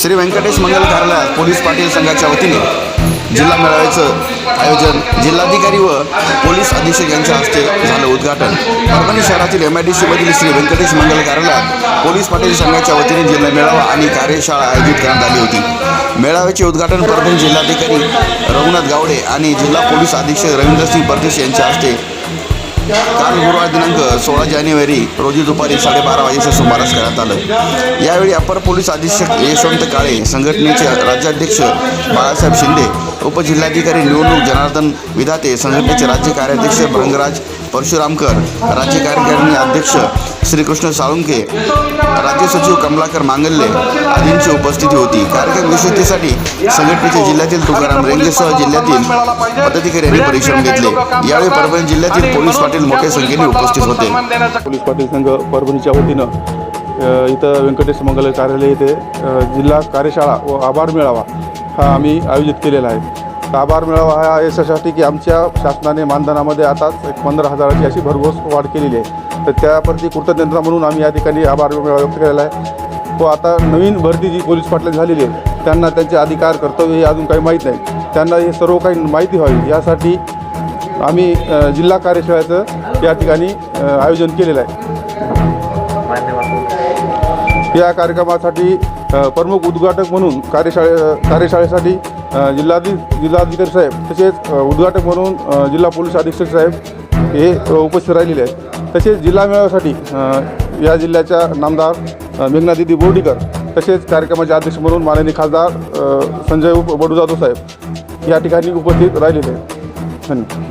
श्री व्यंकटेश मंगल कार्यालयात पोलीस पाटील संघाच्या वतीने जिल्हा मेळाव्याचं आयोजन. जिल्हाधिकारी व पोलीस अधीक्षक यांच्या हस्ते झालं उद्घाटन. परभणी शहरातील एम आय डी सीमधील श्री व्यंकटेश मंगल कार्यालयात पोलीस पाटील संघाच्या वतीने जिल्हा मेळावा आणि कार्यशाळा आयोजित करण्यात आली होती. मेळाव्याचे उद्घाटन परभणी जिल्हाधिकारी रघुनाथ गावडे आणि जिल्हा पोलीस अधीक्षक रवींद्रसिंग परदेश यांच्या हस्ते काल गुरुवार दिनांक सोळा जानेवारी रोजी दुपारी साडेबारा वाजेच्या सुमारास करण्यात आलं. यावेळी अपर पोलीस अधीक्षक यशवंत काळे संघटनेचे राज्याध्यक्ष बाळासाहेब शिंदे उपजिल्हाधिकारी निवडणूक जनार्दन विधाते संघटनेचे राज्य कार्याध्यक्ष भंगराज परशुरामकर राज्य कार्यकारिणी अध्यक्ष श्रीकृष्ण साळुंके राज्य सचिव कमलाकर मांगल्ले आदींची उपस्थिती होती. कार्यक्रम यशस्वीसाठी संघटनेचे जिल्ह्यातील तुकाराम रेंगेसह जिल्ह्यातील पदाधिकारी यांनी परिश्रम घेतले. यावेळी परभणी जिल्ह्यातील पोलीस पाटील मोठ्या संख्येने उपस्थित होते. पोलीस पाटील संघ परभणीच्या वतीनं इथं व्यंकटेश मंगल कार्यालय येथे जिल्हा कार्यशाळा व आभार मेळावा हा आम्ही आयोजित केलेला आहे. आभार मिळावा. हा याच्यासाठी की आमच्या शासनाने मानधनामध्ये आताच एक पंधरा हजाराची अशी भरघोस वाढ केलेली आहे. तर त्याप्रती कृतज्ञता म्हणून आम्ही या ठिकाणी आभार मेळावा व्यक्त केलेला आहे. व आता नवीन भरती जी पोलीस पाटला झालेली आहे त्यांना त्यांचे अधिकार कर्तव्य हे अजून काही माहीत नाही. त्यांना हे सर्व काही माहिती व्हावी. यासाठी आम्ही जिल्हा कार्यशाळेचं या ठिकाणी आयोजन केलेलं आहे. या कार्यक्रमासाठी प्रमुख उद्घाटक म्हणून कार्यशाळे कार्यशाळेसाठी जिल्हाधी जिल्हाधि जिल्हाधिकारी साहेब तसेच उद्घाटक म्हणून जिल्हा पोलीस अधीक्षक साहेब हे उपस्थित राहिलेले आहेत. तसेच जिल्हा मेळाव्यासाठी या जिल्ह्याच्या नामदार मेघनादिदी बोर्डीकर तसेच कार्यक्रमाचे अध्यक्ष म्हणून माननीय खासदार संजय बडू जाधव साहेब या ठिकाणी उपस्थित राहिलेले आहेत. धन्यवाद.